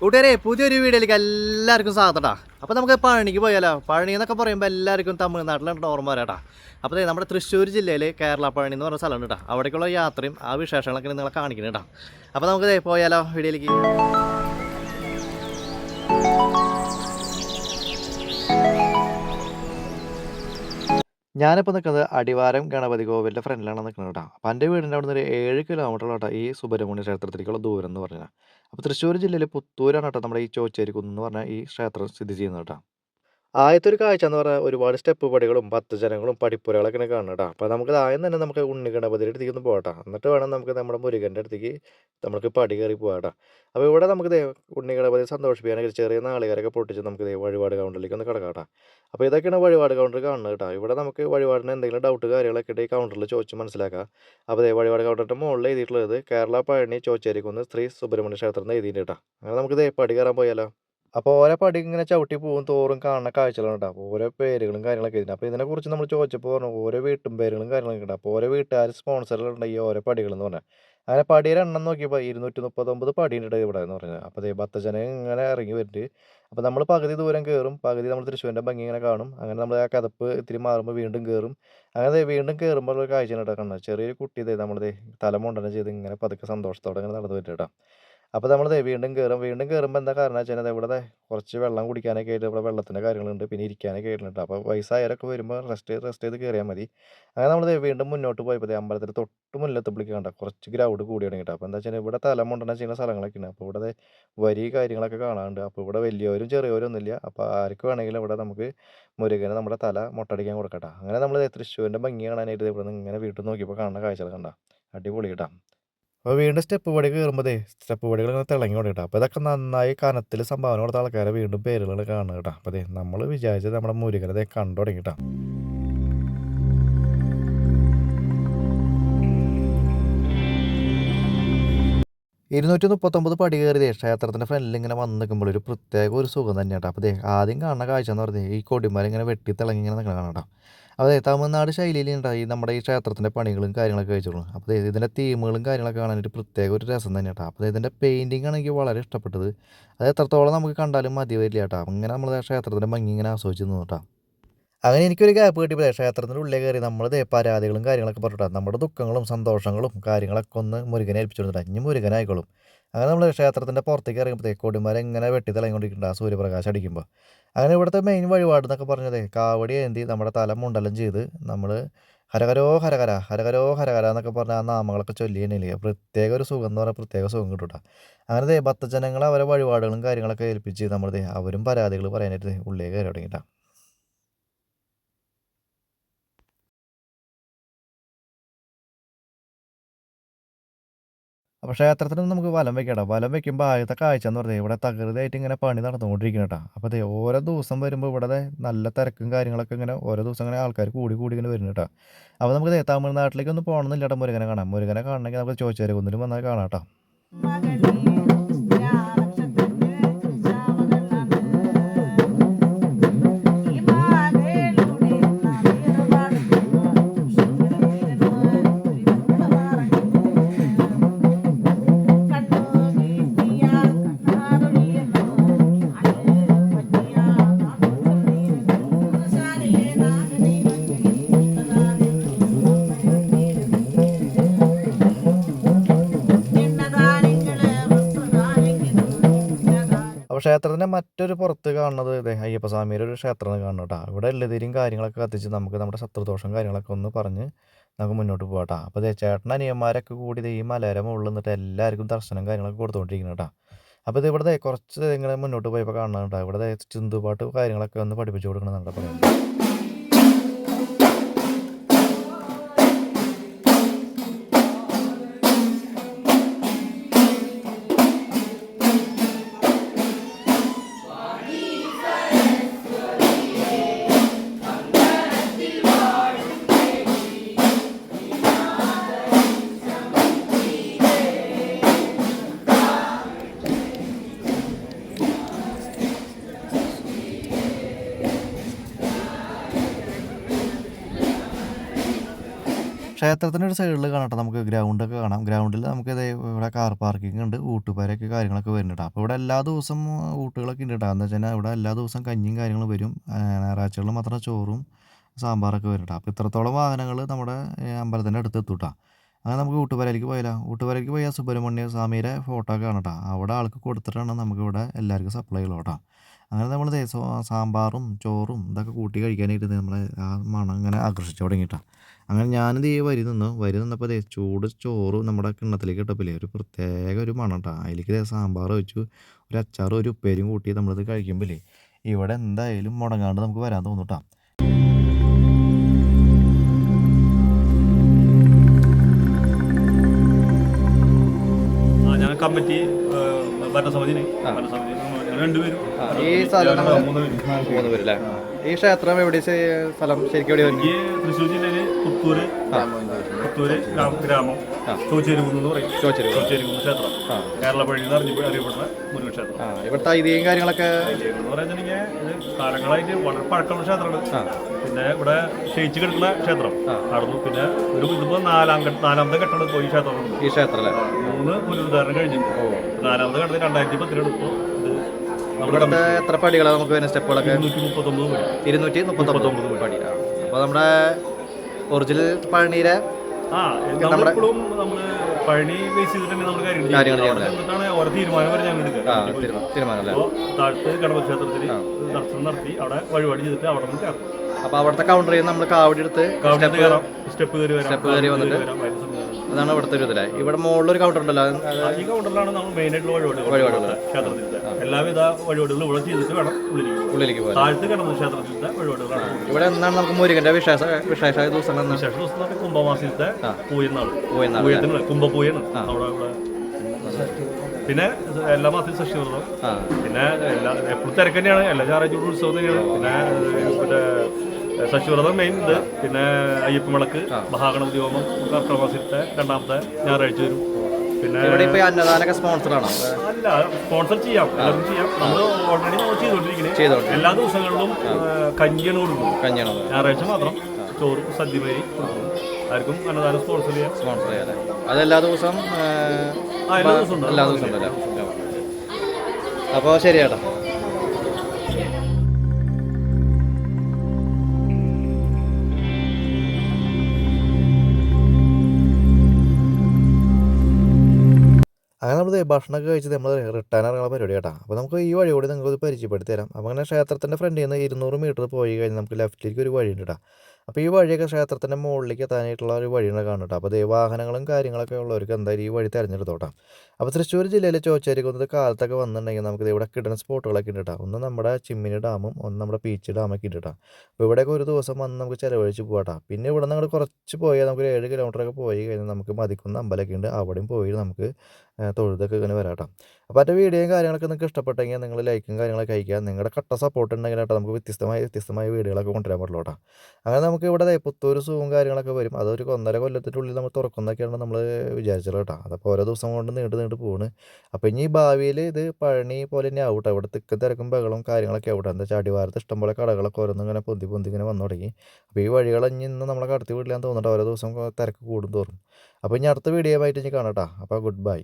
കൂട്ടുകാരെ പുതിയൊരു വീഡിയോയിലേക്ക് എല്ലാവർക്കും സ്വാഗതം അപ്പോൾ നമുക്ക് പഴനിക്ക് പോയാലോ? പഴനി എന്നൊക്കെ പറയുമ്പോൾ എല്ലാവർക്കും തമിഴ്നാട്ടിലാണ് ഓർമ്മ വരാട്ടാ അപ്പോൾ നമ്മുടെ തൃശ്ശൂർ ജില്ലയിൽ കേരള പഴനി എന്ന് പറഞ്ഞ സ്ഥലമുണ്ട് കേട്ടോ അവിടേക്കുള്ള യാത്രയും ആ വിശേഷങ്ങളൊക്കെ നിങ്ങളെ കാണിക്കുന്നുണ്ടോ അപ്പോൾ നമുക്ക് പോയാലോ വീഡിയോയിലേക്ക്. ഞാനിപ്പോൾ നിൽക്കുന്നത് അടിവാരം ഗണപതി കോവിലിന്റെ ഫ്രണ്ടിലാണ് നിൽക്കുന്നത് കേട്ടോ അപ്പോൾ എന്റെ വീടിന്റെ അവിടെ നിന്ന് ഒരു ഏഴ് കിലോമീറ്റർ കേട്ടോ ഈ സുബ്രഹ്മണ്യ ക്ഷേത്രത്തിലേക്കുള്ള ദൂരം എന്ന് പറഞ്ഞാൽ അപ്പോൾ തൃശ്ശൂർ ജില്ലയിൽ പുത്തൂരാണ് കേട്ടോ നമ്മുടെ ഈ ചോച്ചേരി കുന്ന് എന്ന് പറഞ്ഞാൽ ഈ ക്ഷേത്രം സ്ഥിതി ചെയ്യുന്നത് കേട്ടോ ആദ്യത്തെ ഒരു കാഴ്ച എന്ന് പറഞ്ഞാൽ ഒരുപാട് സ്റ്റെപ്പ് പടികളും പത്ത് ജനങ്ങളും പടിപ്പുരകളൊക്കെ കാണും കേട്ടോ അപ്പോൾ നമുക്ക് ആദ്യം തന്നെ നമുക്ക് ഉണ്ണി ഗണപതിയുടെ അടുത്തേക്ക് ഒന്ന് പോകട്ടോ എന്നിട്ട് വേണം നമുക്ക് നമ്മുടെ മുരുകന്റെ അടുത്തേക്ക് നമുക്ക് പടി കയറി പോകാം അപ്പോൾ ഇവിടെ നമുക്ക് ദേ ഉണ്ണി ഗണപതി സന്തോഷിപ്പിക്കാനൊക്കെ ചെറിയ നാളികാരൊക്കെ പൊട്ടിച്ച് നമുക്ക് ദേ വഴിപാട് കൗണ്ടറിലേക്ക് ഒന്ന് കിടക്കാം അപ്പോൾ ഇതൊക്കെയാണ് വഴിപാട് കൗണ്ടർ കാണുന്നത് കേട്ടോ ഇവിടെ നമുക്ക് വഴിപാടിന് എന്തെങ്കിലും ഡൗട്ട് കാര്യങ്ങളൊക്കെ ഉണ്ടെങ്കിൽ കൗണ്ടറിൽ ചോദിച്ച് മനസ്സിലാക്കാം. അപ്പോൾ ദേ വഴിപാട് കൗണ്ടറിന്റെ മുകളിൽ എഴുതിയിട്ടുള്ളത് കേരള പഴനി ചോച്ചേരിക്കുന്ന് ശ്രീ സുബ്രഹ്മണ്യ ക്ഷേത്രം എന്ന് എഴുതിയിട്ടുണ്ട് കേട്ടോ അങ്ങനെ നമുക്ക് ദേ പടി കയറാൻ പോയാലോ? അപ്പോൾ ഓരോ പടി ഇങ്ങനെ ചവിട്ടി പോകും തോറും കാണുന്ന കാഴ്ചകളാണ് കേട്ടോ അപ്പോൾ ഓരോ പേരുകളും കാര്യങ്ങളൊക്കെ ഇതിന് അപ്പോൾ ഇതിനെക്കുറിച്ച് നമ്മൾ ചോദിച്ചപ്പോൾ പറഞ്ഞു ഓരോ വീട്ടും പേരുകളും കാര്യങ്ങളൊക്കെ ഉണ്ട്. അപ്പോൾ ഓരോ വീട്ടുകാർ സ്പോൺസറുകളുണ്ട് ഈ ഓരോ പടികൾ എന്ന് പറഞ്ഞാൽ അങ്ങനെ പടിയുടെ എണ്ണം നോക്കിയപ്പോൾ ഇരുന്നൂറ്റി മുപ്പത്തൊമ്പത് ഇടയിൽ ഇവിടെ എന്ന് പറഞ്ഞത് അപ്പോൾ അതേ ഭക്തജനം ഇങ്ങനെ ഇറങ്ങി വരുന്നുണ്ട് അപ്പോൾ നമ്മൾ പകുതി ദൂരം കയറും പകുതി നമ്മൾ തൃശ്ശൂരിന്റെ ഭംഗി ഇങ്ങനെ കാണും. അങ്ങനെ നമ്മൾ ആ കതപ്പ് ഇത്തിരി മാറുമ്പോൾ വീണ്ടും കയറും അങ്ങനെ വീണ്ടും കയറുമ്പോൾ ഒരു കാഴ്ച കണ്ടത് ചെറിയൊരു കുട്ടി ഇതേ നമ്മളിത് തലമുണ്ടനം ചെയ്ത് ഇങ്ങനെ പതുക്കെ സന്തോഷത്തോടെ ഇങ്ങനെ നടന്നു വരും കേട്ടോ അപ്പോൾ നമ്മൾ വീണ്ടും കയറും വീണ്ടും കയറുമ്പോൾ എന്താ കാരണം വെച്ചാൽ ദേ ഇവിടെ കുറച്ച് വെള്ളം കുടിക്കാനൊക്കെ ആയിട്ട് ഇവിടെ വെള്ളത്തിന്റെ കാര്യങ്ങളുണ്ട്. പിന്നെ ഇരിക്കാനൊക്കെ ആയിട്ടുണ്ട്. അപ്പോൾ വയസ്സായവരൊക്കെ വരുമ്പോൾ റെസ്റ്റ് റെസ്റ്റ് ചെയ്ത് കയറിയാൽ മതി. അങ്ങനെ നമ്മൾ വീണ്ടും മുന്നോട്ട് പോയപ്പോൾ അമ്പലത്തിൽ തൊട്ട് മുന്നിലെത്തുമ്പോഴേക്ക് കണ്ട? കുറച്ച് ഗ്രൗണ്ട് കൂടി തുടങ്ങിയിട്ട്. അപ്പോൾ എന്താ വെച്ചാൽ ഇവിടെ തലമുണ്ടെന്ന് ചെയ്യുന്ന സ്ഥലങ്ങളൊക്കെ ഉണ്ട് അപ്പോൾ ഇവിടെ വരി കാര്യങ്ങളൊക്കെ കാണാനുണ്ട്. അപ്പോൾ ഇവിടെ വലിയവരും ചെറിയവരും ഒന്നുമില്ല. അപ്പോൾ ആർക്ക് വേണമെങ്കിലും ഇവിടെ നമുക്ക് മുരുകന് നമ്മുടെ തല മുട്ടടിക്കാൻ കൊടുക്കട്ടെ. അങ്ങനെ നമ്മൾ തൃശ്ശൂരിന്റെ ഭംഗി കാണാനായിട്ട് ഇവിടെ നിന്ന് ഇങ്ങനെ വീട്ടിൽ നോക്കിയപ്പോൾ കാണുന്ന കാഴ്ചകൾ കണ്ട? അടിപൊളി കേട്ടോ. അപ്പോൾ വീണ്ടും സ്റ്റെപ്പ് പടി കയറുമ്പോഴേ സ്റ്റെപ്പ് പടികൾ ഇങ്ങനെ തിളങ്ങി തുടങ്ങി അപ്പോൾ ഇതൊക്കെ നന്നായി കനത്തിൽ സംഭാവന കൊടുത്ത ആൾക്കാരെ വീണ്ടും പേരുകൾ കാണുക കേട്ടോ അപ്പോൾ അതെ നമ്മൾ വിചാരിച്ചത് നമ്മുടെ മുരുകനെ കണ്ടു തുടങ്ങി ഇരുന്നൂറ്റി മുപ്പത്തൊമ്പത് പടി കയറിയതേ ക്ഷേത്രത്തിന്റെ ഫ്രണ്ടിൽ ഇങ്ങനെ വന്ന് നിൽക്കുമ്പോൾ ഒരു പ്രത്യേക ഒരു സുഖം തന്നെയാണ് അപ്പോൾ ആദ്യം കാണുന്ന കാഴ്ച എന്ന് പറഞ്ഞാൽ ഈ കൊടിമരം ഇങ്ങനെ വെട്ടി തിളങ്ങി ഇങ്ങനെ നിൽക്കണം കാണാം കേട്ടോ അതെ തമിഴ്നാട് ശൈലിയിൽ ഉണ്ടായി നമ്മുടെ ഈ ക്ഷേത്രത്തിന്റെ പണികളും കാര്യങ്ങളൊക്കെ കഴിച്ചോളൂ അപ്പോൾ ഇതിന്റെ തീമുകളും കാര്യങ്ങളൊക്കെ കാണാനൊരു പ്രത്യേക ഒരു രസം തന്നെ കേട്ടോ അപ്പോൾ ഇതിന്റെ പെയിന്റിങ് ആണ് എനിക്ക് വളരെ ഇഷ്ടപ്പെട്ടത്. അത് എത്രത്തോളം നമുക്ക് കണ്ടാലും മതി വരില്ല കേട്ടോ. അങ്ങനെ നമ്മൾ ക്ഷേത്രത്തിന്റെ ഭംഗി ഇങ്ങനെ ആസ്വദിച്ച് നിന്നു കേട്ടോ. അങ്ങനെ എനിക്കൊരു ഗ്യാപ്പ് കിട്ടിയപ്പോൾ ക്ഷേത്രത്തിന്റെ ഉള്ളിൽ കയറി നമ്മൾ പരാതികളും കാര്യങ്ങളൊക്കെ പറഞ്ഞിട്ടാണ് നമ്മുടെ ദുഃഖങ്ങളും സന്തോഷങ്ങളും കാര്യങ്ങളൊക്കെ ഒന്ന് മുരുകനെ ഏൽപ്പിച്ചു കൊടുത്തിട്ടാണ് ഇനി മുരുകനായിക്കോളും. അങ്ങനെ നമ്മൾ ക്ഷേത്രത്തിന്റെ പുറത്തേക്ക് ഇറങ്ങുമ്പോഴത്തേക്ക് കൊടിമരം ഇങ്ങനെ വെട്ടി തിളങ്ങിക്കൊണ്ടിരിക്കുന്നുണ്ട് ആ സൂര്യപ്രകാശം അടിക്കുമ്പോൾ അങ്ങനെ ഇവിടുത്തെ മെയിൻ വഴിപാട് എന്നൊക്കെ പറഞ്ഞതേ കാവടി എന്തി നമ്മുടെ തല മുണ്ടലം ചെയ്ത് നമ്മൾ ഹരകരോ ഹരകര ഹരകരോ ഹരകര എന്നൊക്കെ പറഞ്ഞ ആ നാമങ്ങളൊക്കെ ചൊല്ലി തന്നെയില്ലേ? പ്രത്യേക ഒരു സുഖം എന്ന് പറഞ്ഞാൽ പ്രത്യേക സുഖം കിട്ടും അങ്ങനെ ദേ ഭക്തജനങ്ങൾ അവരെ വഴിപാടുകളും കാര്യങ്ങളൊക്കെ ഏൽപ്പിച്ച് നമ്മൾ അവരും പരാതികൾ പറയാനായിട്ട് ഉള്ളിലേക്ക് കയറി തുടങ്ങിയിട്ടാ അപ്പോൾ ക്ഷേത്രത്തിനും നമുക്ക് വലം വെക്കട്ടോ വലം വെക്കുമ്പോൾ ആദ്യത്തെ കാഴ്ച എന്ന് പറഞ്ഞാൽ ഇവിടെ തകൃതിയായിട്ട് ഇങ്ങനെ പണി നടന്നുകൊണ്ടിരിക്കുന്നു കേട്ടോ അപ്പോൾ അതെ ഓരോ ദിവസം വരുമ്പോൾ ഇവിടെ നല്ല തിരക്കും കാര്യങ്ങളൊക്കെ ഇങ്ങനെ ഓരോ ദിവസം ഇങ്ങനെ ആൾക്കാർ കൂടി കൂടി ഇങ്ങനെ വരുന്നു കേട്ടോ അപ്പോൾ നമുക്ക് തമിഴ്നാട്ടിലേക്ക് ഒന്ന് പോകണമെന്നില്ല കേട്ടോ മുരുകനെ കാണാം മുരുകനെ കാണണമെങ്കിൽ നമുക്ക് ചോദിച്ചാൽ ഒന്നിലും വന്നാൽ കാണാം കേട്ടോ ക്ഷേത്രത്തിന്റെ മറ്റൊരു പുറത്ത് കാണുന്നത് ഇതേ അയ്യപ്പസ്വാമിയുടെ ഒരു ക്ഷേത്രമാണ് കാണുന്നത് കേട്ടോ. ഇവിടെ എല്ലാതിരും കാര്യങ്ങളൊക്കെ കത്തിച്ച് നമുക്ക് നമ്മുടെ ശത്രുദോഷം കാര്യങ്ങളൊക്കെ ഒന്ന് പറഞ്ഞ് നമുക്ക് മുന്നോട്ട് പോകാം കേട്ടോ. അപ്പോൾ ചേട്ടൻ അനിയന്മാരൊക്കെ കൂടി ഈ മലയുടെ മുകളിൽ നിന്നിട്ട് എല്ലാവർക്കും ദർശനം കാര്യങ്ങളൊക്കെ കൊടുത്തുകൊണ്ടിരിക്കുന്നത് കേട്ടോ. അപ്പോൾ ഇത് ഇവിടെ കുറച്ച് ഇങ്ങനെ മുന്നോട്ട് പോയപ്പോൾ കാണുന്നുണ്ട് ഇവിടെ ചിന്തുപാട്ട് കാര്യങ്ങളൊക്കെ ഒന്ന് പഠിപ്പിച്ചു കൊടുക്കണം കൊടുക്കണമെന്നുണ്ട് പറയുന്നത്. ക്ഷേത്രത്തിന്റെ ഒരു സൈഡിൽ കാണട്ടെ നമുക്ക് ഗ്രൗണ്ടൊക്കെ കാണാം. ഗ്രൗണ്ടിൽ നമുക്ക് ഇതേ ഇവിടെ കാർ പാർക്കിംഗ് ഉണ്ട്. ഊട്ടുപേരൊക്കെ കാര്യങ്ങളൊക്കെ വരുന്നുണ്ട് അപ്പോൾ ഇവിടെ എല്ലാ ദിവസവും ഊട്ടുകളൊക്കെ ഉണ്ട് കേട്ടോ. എന്ന് വെച്ചാൽ ഇവിടെ എല്ലാ ദിവസവും കഞ്ഞിയും കാര്യങ്ങളും വരും. ഞായറാഴ്ചകളിൽ മാത്രം ചോറും സാമ്പാറൊക്കെ വരുന്നുണ്ട് അപ്പോൾ ഇത്രത്തോളം വാഹനങ്ങൾ നമ്മുടെ അമ്പലത്തിന്റെ അടുത്ത് എത്തും കേട്ടോ. അങ്ങനെ നമുക്ക് ഊട്ടുപാലയിലേക്ക് പോയാലോ? ഊട്ടുപുരയ്ക്ക് പോയാൽ സുബ്രഹ്മണ്യ സ്വാമിയുടെ ഫോട്ടോ ഒക്കെ കാണാം അവിടെ ആൾക്ക് കൊടുത്തിട്ടാണ് നമുക്കിവിടെ എല്ലാവർക്കും സപ്ലൈ ഉള്ളത് കേട്ടോ അങ്ങനെ നമ്മൾ സാമ്പാറും ചോറും ഇതൊക്കെ കൂട്ടി കഴിക്കാനായിട്ട് നമ്മളെ ആ മണം ഇങ്ങനെ ആകർഷിച്ചു തുടങ്ങിയിട്ടാ അങ്ങനെ ഞാനിത് ഈ വരി നിന്നു. വരി നിന്നപ്പോൾ ദേ ചൂട് ചോറ് നമ്മുടെ കിണ്ണത്തിലേക്ക് ഇട്ടപ്പില്ലേ ഒരു പ്രത്യേക ഒരു മണം കേട്ടോ അതിലേക്ക് സാമ്പാർ വെച്ചു ഒരു അച്ചാറും ഒരു ഉപ്പേരും കൂട്ടി നമ്മളിത് കഴിക്കുമ്പോഴേ ഇവിടെ എന്തായാലും മുടങ്ങാണ്ട് നമുക്ക് വരാൻ തോന്നും കേട്ടോ കമ്മിറ്റി ഭരണസമിതി രണ്ടുപേരും ഈ സ്ഥലം മൂന്ന് പേര്. ഈ ക്ഷേത്രം എവിടെ സ്ഥലം ശരിക്കും എവിടെ തൃശ്ശൂർ ജില്ലയിൽ പുത്തൂര് പുത്തൂര് ഗ്രാമ- ചോച്ചേരികുന്ന് എന്ന് പറയും. ചോദിച്ചു ചോച്ചേരികുന്ന് ക്ഷേത്രം. കേരളപ്പഴി എന്ന് അറിഞ്ഞ അറിയപ്പെടുന്ന മുരുകൻ ക്ഷേത്രം. ആ. ഇവിടുത്തെ ഐതിഹ്യം കാര്യങ്ങളൊക്കെ എന്ന് പറയുന്നുണ്ടെങ്കിൽ ഇത് കാലങ്ങളായിട്ട് വളരെ പഴക്കമുള്ള ക്ഷേത്രമാണ് പിന്നെ ഇവിടെ ക്ഷയിച്ചു കിടക്കുന്ന ക്ഷേത്രം. നടന്നു പിന്നെ ഒരു ഇതിപ്പോ നാലാം ഘട്ട- നാലാമത്തെ ഘട്ടമാണ് പോയി ക്ഷേത്രം ഈ ക്ഷേത്രം മൂന്ന് പുനരുദ്ധാരണം കഴിഞ്ഞിട്ടുണ്ട് നാലാമത്തെ ഘട്ടത്തിൽ രണ്ടായിരത്തി പത്തിലെടുത്തു എടുത്തു ഇവിടുത്തെ എത്ര പടികളാണ് നമുക്ക് വരുന്ന സ്റ്റെപ്പുകളൊക്കെ? ഇരുന്നൂറ്റി മുപ്പത്തൊമ്പത് പടി. അപ്പോൾ നമ്മുടെ ഒറിജിനൽ പഴനീരെ ആ നമ്മളെപ്പോഴും നമ്മൾ പഴനി ബേസ് ചെയ്തിട്ട് നമ്മൾ കാര്യങ്ങൾ ഓരോ തീരുമാനം വരെ ഞങ്ങൾ എടുക്കുക. താഴത്ത് ദർശനം നടത്തി അവിടെ വഴിപാട് ചെയ്തിട്ട് അവിടെ നിന്ന് കയറും അപ്പോൾ അവിടുത്തെ കൗണ്ടറിൽ നമ്മൾ കാവടി എടുത്ത് സ്റ്റെപ്പ് കയറി വരാം. സ്റ്റെപ്പ് കയറി വന്നിട്ട്. അതാണ് ഇവിടുത്തെ ഒരു ഇതിലെ. ഇവിടെ മുകളിലൊരു കൗണ്ടർ ഉണ്ടല്ലോ അത് ഈ കൗണ്ടറിലാണ് നമ്മൾ മെയിൻ ആയിട്ടുള്ള വഴിപാടുകൾ. വഴിപാടുകൾ. ക്ഷേത്രത്തിലത്തെ. എല്ലാവിധ വഴിപാടുകളും ഇവിടെ ചെയ്തിട്ട് വേണം ഉള്ളിലേക്ക് പോകാൻ. ഉള്ളിലേക്ക് പോകാൻ. താഴത്ത് ക്ഷേത്രത്തിലത്തെ വഴിപാടുകളാണ്. ഇവിടെ എന്നാണ് നമുക്ക് മുരുകന്റെ വിശേഷ വിശേഷമായ ദിവസങ്ങൾ എന്നാണ് വിശേഷ പറഞ്ഞാൽ കുംഭമാസത്തെ പൂയെന്നാണ് പോയെന്നാണ് പൂയത്തിന് കുംഭപൂയാണ് അവിടെ ഇവിടെ പിന്നെ എല്ലാ മാസത്തിലും സൃഷ്ടി ആ. പിന്നെ എല്ലാ എപ്പോഴും തിരക്ക് തന്നെയാണ്. എല്ലാ ഞായറാഴ്ച ഉത്സവം തന്നെയാണ്. പിന്നെ ഏഹ്, പിന്നെ സശിവ്രതം മെയിൻ ഇത്. പിന്നെ അയ്യപ്പൻ വിളക്ക് മഹാഗണപതി ഹോമം കർക്കിടക മാസത്തെ രണ്ടാമത്തെ ഞായറാഴ്ച വരും. പിന്നെ അന്നദാനൊക്കെ സ്പോൺസറാണോ അല്ല സ്പോൺസർ ചെയ്യാം. എല്ലാവരും ചെയ്യാം. നമ്മൾ ഓൾറെഡി നമ്മൾ ചെയ്തോണ്ടിരിക്കുന്നത് എല്ലാ ദിവസങ്ങളിലും കഞ്ഞിയാണ് കൊടുക്കുന്നത്. ഞായറാഴ്ച മാത്രം ചോറ് സദ്യമേരി ആർക്കും അന്നദാനം സ്പോൺസർ ചെയ്യാം. സ്പോൺസർ ചെയ്യാം അത് എല്ലാ ദിവസവും എല്ലാ ദിവസവും എല്ലാ ദിവസവും ഉണ്ടല്ലേ? അപ്പോൾ ശരി ചേട്ടാ അങ്ങനെ നമ്മൾ ഭക്ഷണമൊക്കെ കഴിച്ചത് നമ്മൾ റിട്ടേൺ ഇറങ്ങുന്ന പരിപാടി കേട്ടോ അപ്പോൾ നമുക്ക് ഈ വഴി കൂടി നിങ്ങൾക്ക് പരിചയപ്പെടുത്തി തരാം അപ്പോൾ അങ്ങനെ ക്ഷേത്രത്തിന്റെ ഫ്രണ്ടിൽ നിന്ന് ഇരുന്നൂറ് മീറ്റർ പോയി കഴിഞ്ഞാൽ നമുക്ക് ലെഫ്റ്റിലേക്ക് ഒരു വഴി ഉണ്ട് കേട്ടോ അപ്പോൾ ഈ വഴിയൊക്കെ ക്ഷേത്രത്തിന്റെ മുകളിലേക്ക് എത്താനായിട്ടുള്ള ഒരു വഴിയാണ് കാണുന്നത് കേട്ടോ അപ്പോൾ ദേ വാഹനങ്ങളും കാര്യങ്ങളൊക്കെ ഉള്ളവർക്ക് എന്തായാലും ഈ വഴി തിരഞ്ഞെടുത്തോട്ടാം അപ്പോൾ തൃശ്ശൂർ ജില്ലയിലെ ചോച്ചേരിക്കുന്നത് കാലത്തൊക്കെ വന്നിട്ടുണ്ടെങ്കിൽ നമുക്ക് ഇവിടെ കിട്ടുന്ന സ്പോട്ടുകളൊക്കെ ഉണ്ട് കേട്ടോ ഒന്ന് നമ്മുടെ ചിമ്മിനി ഡാമും ഒന്ന് നമ്മുടെ പീച്ച് ഡാമൊക്കെ ഉണ്ട് കേട്ടോ അപ്പോൾ ഇവിടെയൊക്കെ ഒരു ദിവസം വന്ന് നമുക്ക് ചിലവഴിച്ച് പോകാം പിന്നെ ഇവിടെ നിന്ന് കുറച്ച് പോയാൽ നമുക്ക് ഒരു ഏഴ് കിലോമീറ്ററൊക്കെ പോയി കഴിഞ്ഞാൽ നമുക്ക് മതിക്കുന്ന അമ്പലമൊക്കെ ഉണ്ട്. അവിടെയും പോയി നമുക്ക് തൊഴുതൊക്കെ ഇങ്ങനെ വരാം കേട്ടോ അപ്പോൾ എന്റെ വീഡിയോയും കാര്യങ്ങളൊക്കെ നിങ്ങൾക്ക് ഇഷ്ടപ്പെട്ടെങ്കിൽ നിങ്ങൾ ലൈക്കും കാര്യങ്ങളൊക്കെ അയക്കുക നിങ്ങളുടെ കട്ട സപ്പോർട്ട് ഉണ്ടെങ്കിൽ കേട്ടോ നമുക്ക് വ്യത്യസ്തമായ വ്യത്യസ്തമായ വീഡിയോകളൊക്കെ കൊണ്ടുവരാൻ പറ്റുള്ളൂ കേട്ടോ. അങ്ങനെ നമുക്ക് ഇവിടെ പുത്തൂർ സൂവും കാര്യങ്ങളൊക്കെ വരും. അതൊരു ഒന്നര കൊല്ലത്തിന്റെ ഉള്ളിൽ നമ്മൾ തുറക്കുന്നൊക്കെയാണ് നമ്മൾ വിചാരിച്ചത് കേട്ടോ. അതപ്പോൾ ഓരോ ദിവസം കൊണ്ട് നീണ്ട് നീണ്ട് പോണ്. അപ്പോൾ ഇനി ഭാവിയിൽ ഇത് പഴനി പോലെ തന്നെ ആവട്ടെ ഇവിടെ തിക്കും തിരക്കും ബഹളും കാര്യങ്ങളൊക്കെ ആവട്ടെ എന്താ വെച്ചാൽ അടിവാരത്ത് ഇഷ്ടംപോലെ കടകളൊക്കെ ഓരോന്നും ഇങ്ങനെ പൊന്തി പൊന്തി ഇങ്ങനെ വന്നു തുടങ്ങി. അപ്പോൾ ഈ വഴികൾ ഇനി ഇന്ന് നമ്മളെ കടത്തി വിടില്ലാന്ന് തോന്നുന്നുണ്ട്. ഓരോ ദിവസം തിരക്ക് കൂടും തോറും. അപ്പോൾ ഇനി അടുത്ത വീഡിയോ ആയിട്ട് ഇനി കാണാം കേട്ടോ. അപ്പോൾ ഗുഡ് ബൈ